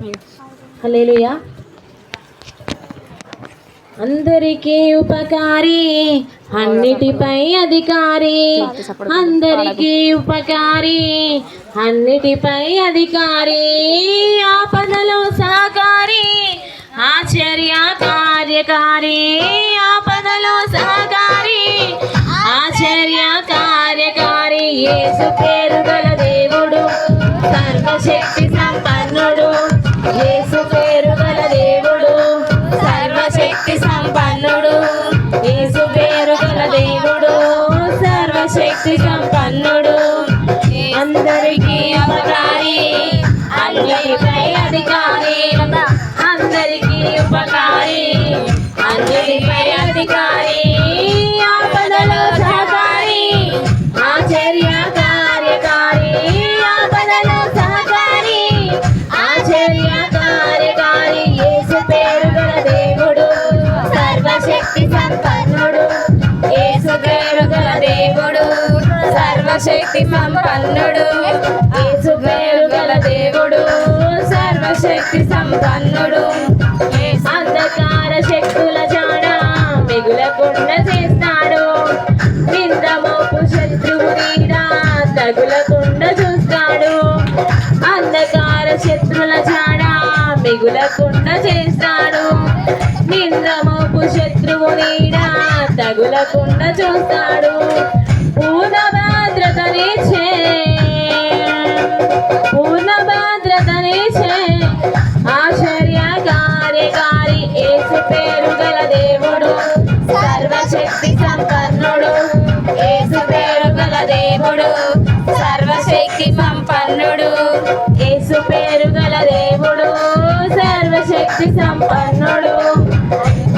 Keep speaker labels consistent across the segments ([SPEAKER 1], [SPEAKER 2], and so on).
[SPEAKER 1] హల్లెలూయా. అందరికీ ఉపకారి అన్నిటిపై అధికారి. అందరికీ ఉపకారి అన్నిటిపై అధికారి. ఆపదలో సహకారి ఆశ్చర్య కార్యకారి. ఆపదలో సహకారి ఆశ్చర్య కార్యకారి. ఏసు పేరు దేవుడు సర్వశక్తి సంపా సర్వశక్తి సంపన్నుడు. యేసు పేరు గల దేవుడు సర్వశక్తి సంపన్నుడు. అంధకార శక్తుల జాడ మిగులకుండా చేస్తాడు. నిందమోపు శత్రువు నీడా తగులకుండా చూస్తాడు. అంధకార శత్రుల జాడ మిగులకుండా చేస్తాడు. నిందమోపు శత్రువు నీడా తగులకుండా చూస్తాడు. పూర్ణ సర్వశక్తి సంపన్నుడు. యేసు పేరు గల దేవుడు. సర్వశక్తి సంపన్నుడు. ఏసు పేరు గల దేవుడు. సర్వశక్తి సంపన్నుడు.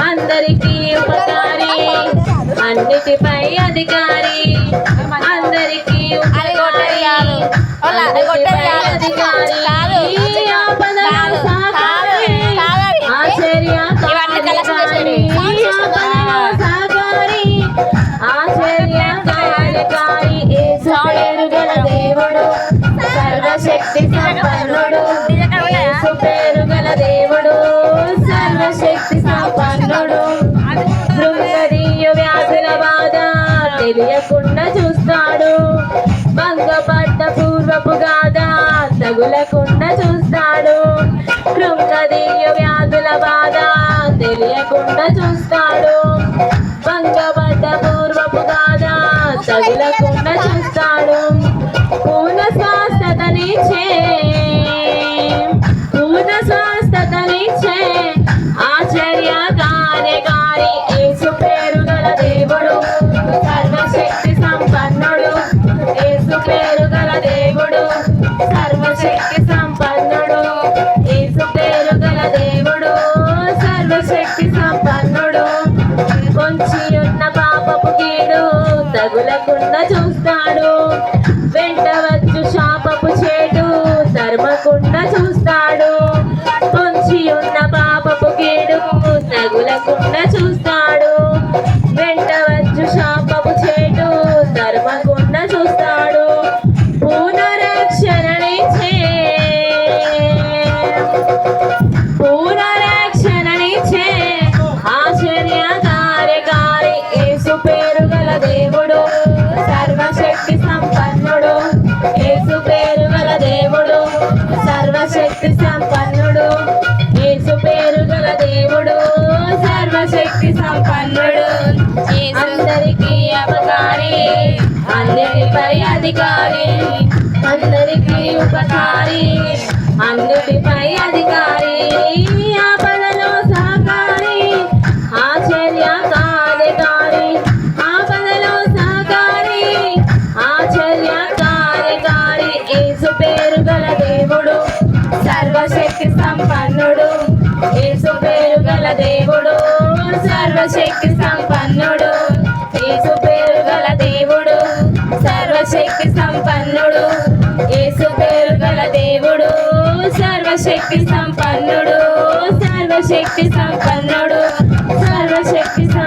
[SPEAKER 1] అందరికీ ఉపకారి. అన్నిటిపై అధికారి. సంపన్నుడు యేసు పేరు గల దేవుడు సర్వశక్తి సంపన్నుడు. బృంగదీయ వ్యాధుల బాధ తెలియకుండా చూస్తాడు. భంగపడ్డ పూర్వపు గాథ తగులకుండా చూస్తాడు. కృంగదీయ వ్యాధుల బాధ తెలియకుండా చూస్తాడు. యేసు పేరు గల దేవుడు సర్వశక్తి సంపన్నుడు. కొంచి ఉన్న పాపపు కీడు తగులకుండా చూస్తాడు. అందరిపై అధికారి అందరికీ ఉపకారి అందరిపై అధికారి ఆపదలో సహకారి ఆశ్చర్య కార్యకారి ఆపదలో సహకారి ఆశ్చర్య కార్యకారి యేసు పేరు గల దేవుడు సర్వశక్తి సంపన్నుడు యేసు పేరు గల దేవుడు సర్వశక్తి సంపన్నుడు. సంపన్నుడు సర్వశక్తి సంపన్నుడు సర్వశక్తి సంపన్నుడు